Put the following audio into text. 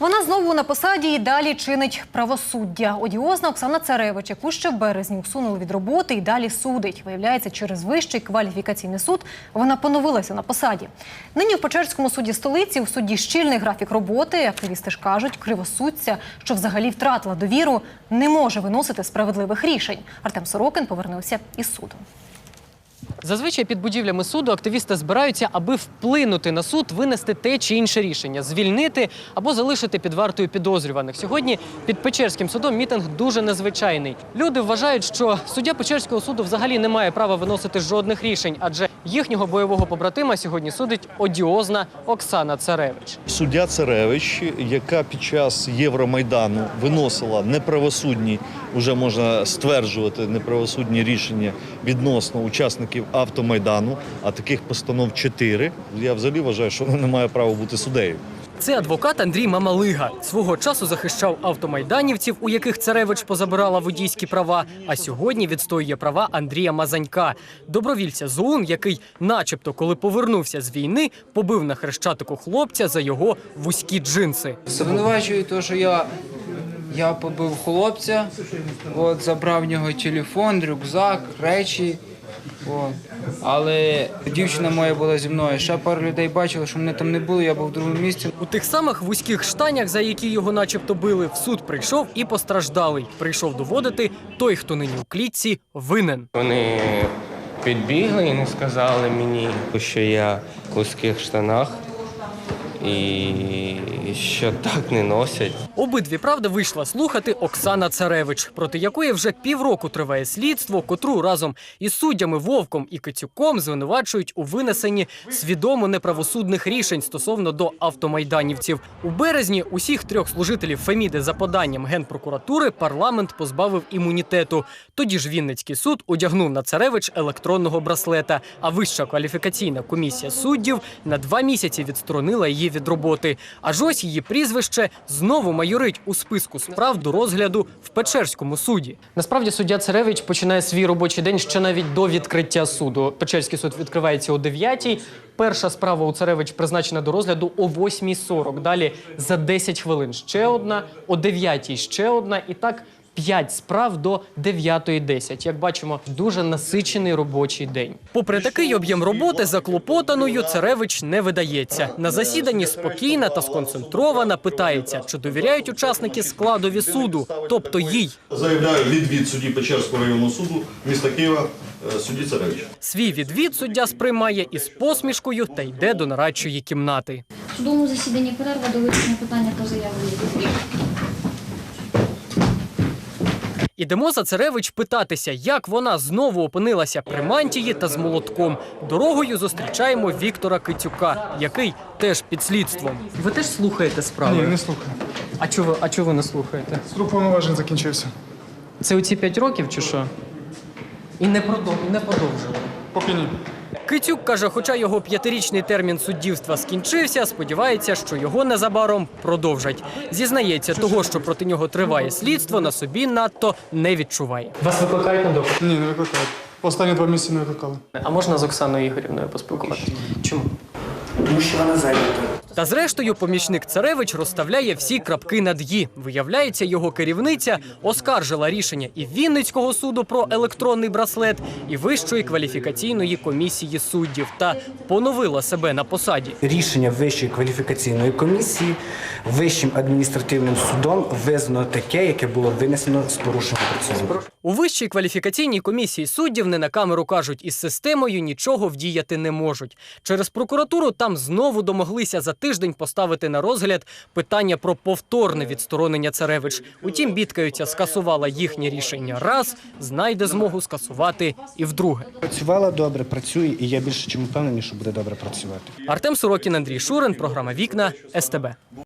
Вона знову на посаді і далі чинить правосуддя. Одіозна Оксана Царевич, яку ще в березні усунули від роботи і далі судить. Виявляється, через вищий кваліфікаційний суд вона поновилася на посаді. Нині в Печерському суді столиці у суді щільний графік роботи. Активісти ж кажуть, кривосудця, що взагалі втратила довіру, не може виносити справедливих рішень. Артем Сорокин повернувся із суду. Зазвичай під будівлями суду активісти збираються, аби вплинути на суд, винести те чи інше рішення, звільнити або залишити під вартою підозрюваних. Сьогодні під Печерським судом мітинг дуже незвичайний. Люди вважають, що суддя Печерського суду взагалі не має права виносити жодних рішень, адже їхнього бойового побратима сьогодні судить одіозна Оксана Царевич. Суддя Царевич, яка під час Євромайдану виносила неправосудні, вже можна стверджувати неправосудні рішення відносно учасників автомайдану, а таких постанов чотири. Я взагалі вважаю, що вона не має права бути суддею. Це адвокат Андрій Мамалига. Свого часу захищав автомайданівців, у яких царевич позабирала водійські права. А сьогодні відстоює права Андрія Мазанька, добровільця з ОУН, який, начебто, коли повернувся з війни, побив на хрещатику хлопця за його вузькі джинси. Звинувачую те, що я, я побив хлопця, от, забрав в нього телефон, рюкзак, речі. От. Але дівчина моя була зі мною. Ще пару людей бачили, що мене там не було, я був в другому місці. У тих самих вузьких штанях, за які його начебто били, в суд прийшов і постраждалий. Прийшов доводити той, хто нині у клітці, винен. Вони підбігли і не сказали мені, що я в вузьких штанах і що так не носять. Обидві правди вийшла слухати Оксана Царевич, проти якої вже півроку триває слідство, котру разом із суддями Вовком і Кицюком звинувачують у винесенні свідомо неправосудних рішень стосовно до автомайданівців. У березні усіх трьох служителів Феміди за поданням генпрокуратури парламент позбавив імунітету. Тоді ж Вінницький суд одягнув на Царевич електронного браслета. А вища кваліфікаційна комісія суддів на два місяці відсторонила її від роботи. Аж ось її прізвище знову майорить у списку справ до розгляду в Печерському суді. Насправді суддя Царевич починає свій робочий день ще навіть до відкриття суду. Печерський суд відкривається о 9-й. Перша справа у Царевич призначена до розгляду о 8.40. Далі за 10 хвилин ще одна, о 9-й ще одна і так. П'ять справ до 9.10. Як бачимо, дуже насичений робочий день. Попри такий об'єм роботи, заклопотаною Царевич не видається. На засіданні спокійна та сконцентрована питається, чи довіряють учасники складові суду, тобто їй. Заявляю відвід судді Печерського районного суду міста Києва е, судді Царевича. Свій відвід суддя сприймає із посмішкою та йде до нарадчої кімнати. В судовому засіданні перерва до вирішення питання заяву відповідь. Ідемо за Царевич питатися, як вона знову опинилася при мантії та з молотком. Дорогою зустрічаємо Віктора Кицюка, який теж під слідством. Ви теж слухаєте справи? Ні, не слухаю. А чого, а чого ви не слухаєте? Срок повноважень закінчився. Це оці п'ять років чи що? І не, продов... і не продовжили. Поки ні. Кицюк каже, хоча його п'ятирічний термін суддівства скінчився, сподівається, що його незабаром продовжать. Зізнається, того, що проти нього триває слідство, на собі надто не відчуває. Вас викликають на допит? Ні, не викликають. Останні два місяці не викликали. А можна з Оксаною Ігорівною поспілкуватися? Чому? Тому що вона зайнята. Та зрештою помічник Царевич розставляє всі крапки над «і». Виявляється, його керівниця оскаржила рішення і Вінницького суду про електронний браслет, і Вищої кваліфікаційної комісії суддів та поновила себе на посаді. Рішення Вищої кваліфікаційної комісії Вищим адміністративним судом визнано таке, яке було винесено з порушенням процедури. У Вищій кваліфікаційній комісії суддів не на камеру кажуть, із системою нічого вдіяти не можуть. Через прокуратуру там знову домоглися за тиждень поставити на розгляд питання про повторне відсторонення Царевич. Утім, бідкаються, скасувала їхнє рішення раз, знайде змогу скасувати і вдруге. Працювала добре, працює, і я більше чим впевнений, що буде добре працювати. Артем Сорокін, Андрій Шурин, програма Вікна СТБ.